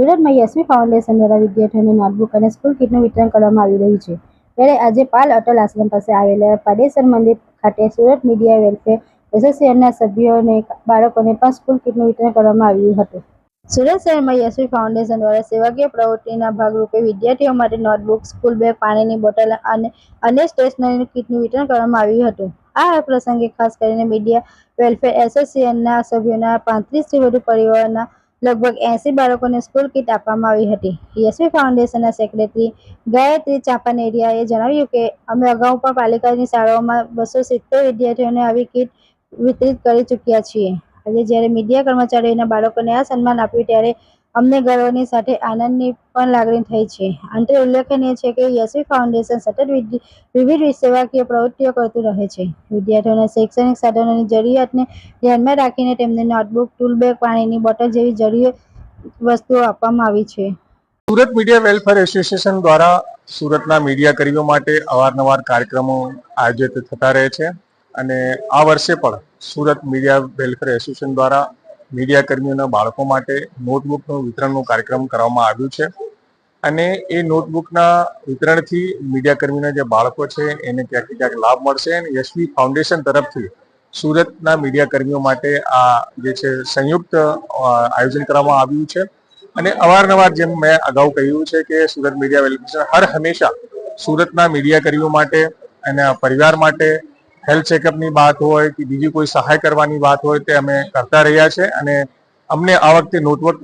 સુરતમાં યશવી ફાઉન્ડેશન દ્વારા વિદ્યાર્થીઓને નોટબુક અને સ્કૂલ કિટનું વિતરણ કરવામાં આવી રહ્યું છે. ત્યારે આજે પાલ અટલ આશ્રમ પાસે આવેલા પાડેસર મંદિર ખાતે સુરત મીડિયા વેલફેર એસોસિએશનના સભ્યોને, બાળકોને પણ સ્કૂલ કિટનું વિતરણ કરવામાં આવ્યું હતું. સુરત શહેરમાં યશવી ફાઉન્ડેશન દ્વારા સેવાકીય પ્રવૃત્તિના ભાગરૂપે વિદ્યાર્થીઓ માટે નોટબુક, સ્કૂલ બેગ, પાણીની બોટલ અને અન્ય સ્ટેશનરી કિટનું વિતરણ કરવામાં આવ્યું હતું. આ પ્રસંગે ખાસ કરીને મીડિયા વેલફેર એસોસિએશનના સભ્યોના પાંત્રીસથી વધુ પરિવારના લગભગ એંસી બાળકોને સ્કૂલ કીટ આપવામાં આવી હતી. યશવી ફાઉન્ડેશનના સેક્રેટરી ગાયત્રી ચાંપાનેરિયાએ જણાવ્યું કે, અમે અગાઉ પણ પાલિકાની શાળાઓમાં બસો સિત્તેર વિદ્યાર્થીઓને આવી કીટ વિતરિત કરી ચૂક્યા છીએ. આજે જ્યારે મીડિયા કર્મચારીઓના બાળકોને આ સન્માન આપ્યું, ત્યારે અમને ગર્વની સાથે આનંદની પણ લાગણી થઈ છે. અંતે ઉલ્લેખનીય છે કે યશવી ફાઉન્ડેશન સતત વિવિધ સેવાકીય પ્રવૃત્તિઓ કરતું રહે છે. વિદ્યાર્થીઓને શૈક્ષણિક સાધનોની જરૂરિયાતને ધ્યાનમાં રાખીને તેમને નોટબુક ટૂલબેગ પાણીની બોટલ જેવી જરૂરી વસ્તુઓ આપવામાં આવી છે. સુરત મીડિયા વેલફેર એસોસિએશન દ્વારા સુરતના મીડિયા કર્મીઓ માટે અવારનવાર કાર્યક્રમો આયોજિત થતા રહે છે. અને આ વર્ષે પણ સુરત મીડિયા વેલફેર એસોસિએશન દ્વારા મીડિયા કર્મીઓના બાળકો માટે નોટબુકનું વિતરણનું કાર્યક્રમ કરવામાં આવ્યું છે. અને એ નોટબુકના વિતરણથી મીડિયા કર્મીના જે બાળકો છે, એને ક્યાંક ક્યાંક લાભ મળશે. અને યશવી ફાઉન્ડેશન તરફથી સુરતના મીડિયા કર્મીઓ માટે આ જે છે, સંયુક્ત આયોજન કરવામાં આવ્યું છે. અને અવારનવાર જેમ મેં અગાઉ કહ્યું છે કે સુરત મીડિયા વેલફેર હર હંમેશા સુરતના મીડિયા કર્મીઓ માટે અને પરિવાર માટે હેલ્થ ચેકઅપની વાત હોય કે બીજી કોઈ સહાય કરવાની વાત હોય તે અમે કરતા રહ્યા છે અને અમને આ વખતે નોટવર્ક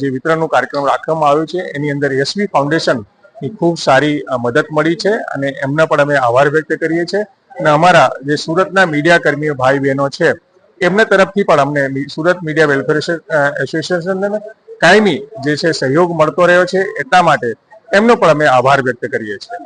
જે વિતરણનો કાર્યક્રમ રાખવામાં આવ્યો છે, એની અંદર યશવી ફાઉન્ડેશનની ખૂબ સારી મદદ મળી છે અને એમના પણ અમે આભાર વ્યક્ત કરીએ છીએ. અને અમારા જે સુરતના મીડિયા કર્મીઓ ભાઈ બહેનો છે, એમના તરફથી પણ અમને સુરત મીડિયા વેલફેર એસોસિએશનને કાયમી જે છે સહયોગ મળતો રહ્યો છે એટલા માટે એમનો પણ અમે આભાર વ્યક્ત કરીએ છીએ.